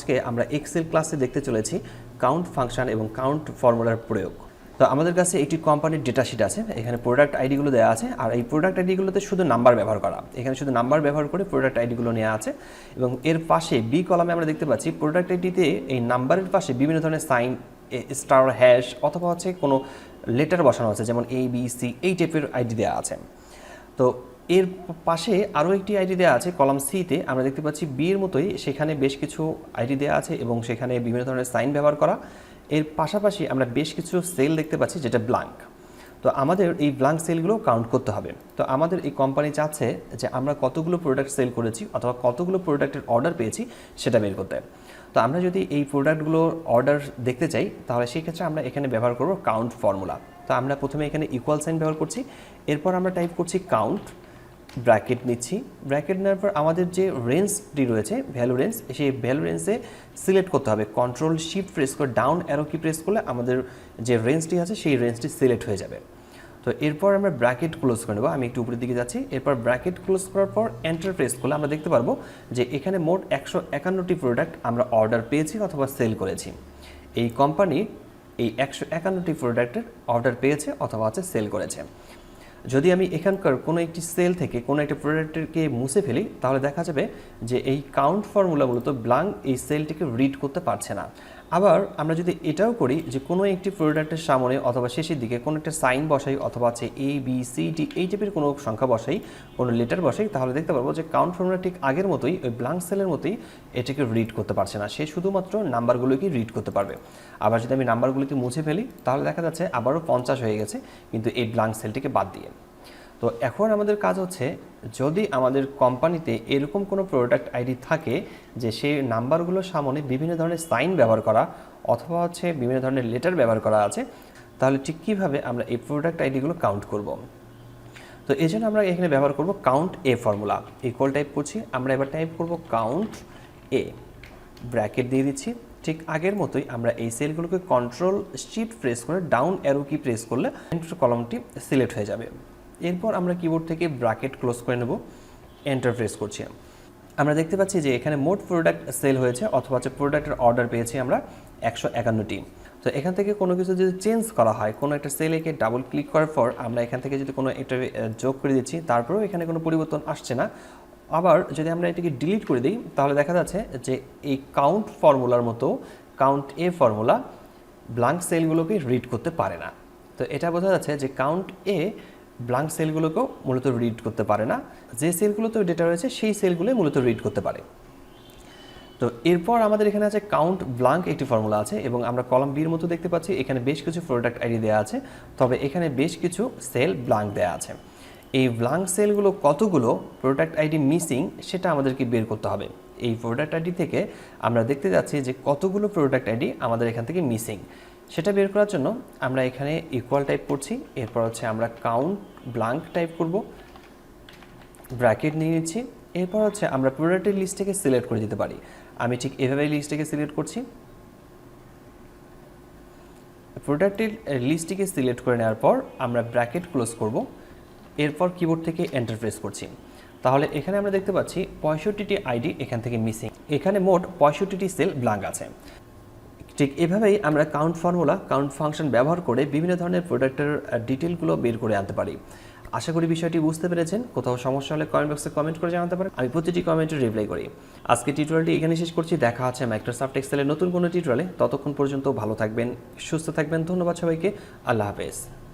আজকে আমরা এক্সেল ক্লাসে দেখতে চলেছি কাউন্ট ফাংশন এবং কাউন্ট ফর্মুলার প্রয়োগ। তো আমাদের কাছে একটি কোম্পানির ডেটা শিট আছে, এখানে প্রোডাক্ট আইডিগুলো দেওয়া আছে, আর এই প্রোডাক্ট আইডিগুলোতে শুধু নাম্বার ব্যবহার করা। এখানে শুধু নাম্বার ব্যবহার করে প্রোডাক্ট আইডিগুলো নেওয়া আছে এবং এর পাশে বি কলামে আমরা দেখতে পাচ্ছি প্রোডাক্ট আইডিতে এই নাম্বারের পাশে বিভিন্ন ধরনের সাইন স্টার হ্যাশ অথবা হচ্ছে কোনো লেটার বসানো আছে, যেমন এ বি সি এই টাইপের আইডি দেওয়া আছে। তো এর পাশে আরও একটি আইডি দেওয়া আছে, কলাম সিতে আমরা দেখতে পাচ্ছি বি এর মতোই সেখানে বেশ কিছু আইডি দেওয়া আছে এবং সেখানে বিভিন্ন ধরনের সাইন ব্যবহার করা। এর পাশাপাশি আমরা বেশ কিছু সেল দেখতে পাচ্ছি যেটা ব্লাঙ্ক তো আমাদের এই ব্লাঙ্ক সেলগুলো কাউন্ট করতে হবে। তো আমাদের এই কোম্পানি চাচ্ছে যে আমরা কতগুলো প্রোডাক্ট সেল করেছি অথবা কতগুলো প্রোডাক্টের অর্ডার পেয়েছি সেটা বের করতে। তো আমরা যদি এই প্রোডাক্টগুলোর অর্ডার দেখতে চাই, তাহলে সেই ক্ষেত্রে আমরা এখানে ব্যবহার করব কাউন্ট ফর্মুলা তো আমরা প্রথমে এখানে ইকুয়াল সাইন ব্যবহার করছি, এরপর আমরা টাইপ করছি কাউন্ট ব্র্যাকেট নিচ্ছি। ব্র্যাকেট নেওয়ার পর আমাদের যে রেঞ্জটি রয়েছে ভ্যালু রেঞ্জ সেই ভ্যালু রেঞ্জে সিলেক্ট করতে হবে। কন্ট্রোল শিফট প্রেস করে ডাউন অ্যারো কি প্রেস করলে আমাদের যে রেঞ্জটি আছে, সেই রেঞ্জটি সিলেক্ট হয়ে যাবে। তো এরপর আমরা ব্র্যাকেট ক্লোজ করে নেব। আমি একটু উপরের দিকে যাচ্ছি। এরপর ব্র্যাকেট ক্লোজ করার পর এন্টার প্রেস করলে আমরা দেখতে পারব যে এখানে মোট একশো একান্নটি প্রোডাক্ট আমরা অর্ডার পেয়েছি অথবা সেল করেছি। এই কোম্পানি এই একশো একান্নটি প্রোডাক্টের অর্ডার পেয়েছে অথবা আছে সেল করেছে। যদি আমি এখানকার কোনো একটি সেল থেকে কোনো একটা প্রোডাক্টকে মুছে ফেলি, তাহলে দেখা যাবে যে এই কাউন্ট ফর্মুলা মূলত ব্লাঙ্ক এই সেলটিকে রিড করতে পারছে না। আবার আমরা যদি এটাও করি যে কোনো একটি প্রোডাক্টের সামনে অথবা শেষের দিকে কোনো একটা সাইন বসাই অথবা আছে এ বি সি ডি এই টাইপের কোনো সংখ্যা বসাই, কোনো লেটার বসাই, তাহলে দেখতে পারব যে কাউন্ট ফর্মুলা ঠিক আগের মতোই ওই ব্লাঙ্ক সেলের মতোই এটাকে রিড করতে পারছে না। সে শুধুমাত্র নাম্বারগুলোকে রিড করতে পারবে। আবার যদি আমি নাম্বারগুলোকে মুছে ফেলি, তাহলে দেখা যাচ্ছে আবারও পঞ্চাশ হয়ে গেছে, কিন্তু এই ব্লাঙ্ক সেলটিকে বাদ দিয়ে। তো এখন আমাদের কাজ হচ্ছে, যদি আমাদের কোম্পানিতে এরকম কোনো প্রোডাক্ট আইডি থাকে যে সেই নাম্বারগুলোর সামনে বিভিন্ন ধরনের সাইন ব্যবহার করা অথবা হচ্ছে বিভিন্ন ধরনের লেটার ব্যবহার করা আছে, তাহলে ঠিক কীভাবে আমরা এই প্রোডাক্ট আইডিগুলো কাউন্ট করব? তো এই জন্য আমরা এখানে ব্যবহার করব count A formula equal type করছি। আমরা এবার টাইপ করব কাউন্ট এ ব্র্যাকেট দিয়ে দিচ্ছি। ঠিক আগের মতোই আমরা এই সেলগুলোকে কন্ট্রোল শিফট প্রেস করে ডাউন অ্যারো কি প্রেস করলে কলমটি সিলেক্ট হয়ে যাবে। এরপর আমরা কিবোর্ড থেকে ব্র্যাকেট ক্লোজ করে নেব এন্টার প্রেস করছি আমরা। দেখতে পাচ্ছি যে এখানে মোট প্রোডাক্ট সেল হয়েছে অথবা হচ্ছে প্রোডাক্টের অর্ডার পেয়েছি আমরা একশো একান্নটি। তো এখান থেকে কোনো কিছু যদি চেঞ্জ করা হয়, কোনো একটা সেলেকে ডাবল ক্লিক করার পর আমরা এখান থেকে যদি কোনো একটা যোগ করে দিচ্ছি, তারপরেও এখানে কোনো পরিবর্তন আসছে না। আবার যদি আমরা এটাকে ডিলিট করে দিই, তাহলে দেখা যাচ্ছে যে এই কাউন্ট ফর্মুলার মতো কাউন্ট এ ফর্মুলা ব্লাঙ্ক সেলগুলোকে রিড করতে পারে না। তো এটা বোঝা যাচ্ছে যে কাউন্ট এ ব্লাঙ্ক সেলগুলোকেও মূলত রিড করতে পারে না। যে সেলগুলোতে ডেটা রয়েছে, সেই সেলগুলোই মূলত রিড করতে পারে। তো এরপর আমাদের এখানে আছে কাউন্ট ব্লাঙ্ক একটি ফর্মুলা আছে এবং আমরা কলাম বির মতো দেখতে পাচ্ছি। এখানে বেশ কিছু প্রোডাক্ট আইডি দেওয়া আছে, তবে এখানে বেশ কিছু সেল ব্লাঙ্ক দেওয়া আছে। এই ব্লাঙ্ক সেলগুলো কতগুলো প্রোডাক্ট আইডি মিসিং সেটা আমাদেরকে বের করতে হবে। এই প্রোডাক্ট আইডি থেকে আমরা দেখতে যাচ্ছি যে কতগুলো প্রোডাক্ট আইডি আমাদের এখান থেকে মিসিং সেটা বের করার জন্য আমরা এখানে ইকুয়াল টাইপ করছি। এরপর হচ্ছে আমরা কাউন্ট ব্লাঙ্ক টাইপ করব। ব্র্যাকেট নিয়ে নিচ্ছি। এরপর হচ্ছে আমরা প্রোডাক্টের লিস্ট থেকে সিলেক্ট করে দিতে পারি। আমি ঠিক এভাবে লিস্টটিকে সিলেক্ট করছি। প্রোডাক্টের লিস্টটিকে সিলেক্ট করে নেওয়ার পর আমরা ব্র্যাকেট ক্লোজ করব। এরপর কিবোর্ড থেকে এন্টার প্রেস করছি। তাহলে এখানে আমরা দেখতে পাচ্ছি পঁয়ষট্টিটি আইডি এখান থেকে মিসিং এখানে মোট পঁয়ষট্টিটি সেল ব্লাঙ্ক আছে। ঠিক এভাবেই আমরা কাউন্ট ফর্মুলা কাউন্ট ফাংশন ব্যবহার করে বিভিন্ন ধরনের প্রোডাক্টের ডিটেলগুলো বের করে আনতে পারি। আশা করি বিষয়টি বুঝতে পেরেছেন। কোথাও সমস্যা হলে কমেন্ট বক্সে কমেন্ট করে জানাতে পারেন। আমি প্রতিটি কমেন্টে রিপ্লাই করি। আজকে টিউটোরিয়ালটি এখানে শেষ করছি। দেখা আছে মাইক্রোসফট এক্সেলের নতুন কোনো টিউটোরিয়ালে ততক্ষণ পর্যন্ত ভালো থাকবেন, সুস্থ থাকবেন। ধন্যবাদ সবাইকে। আল্লাহ হাফেজ।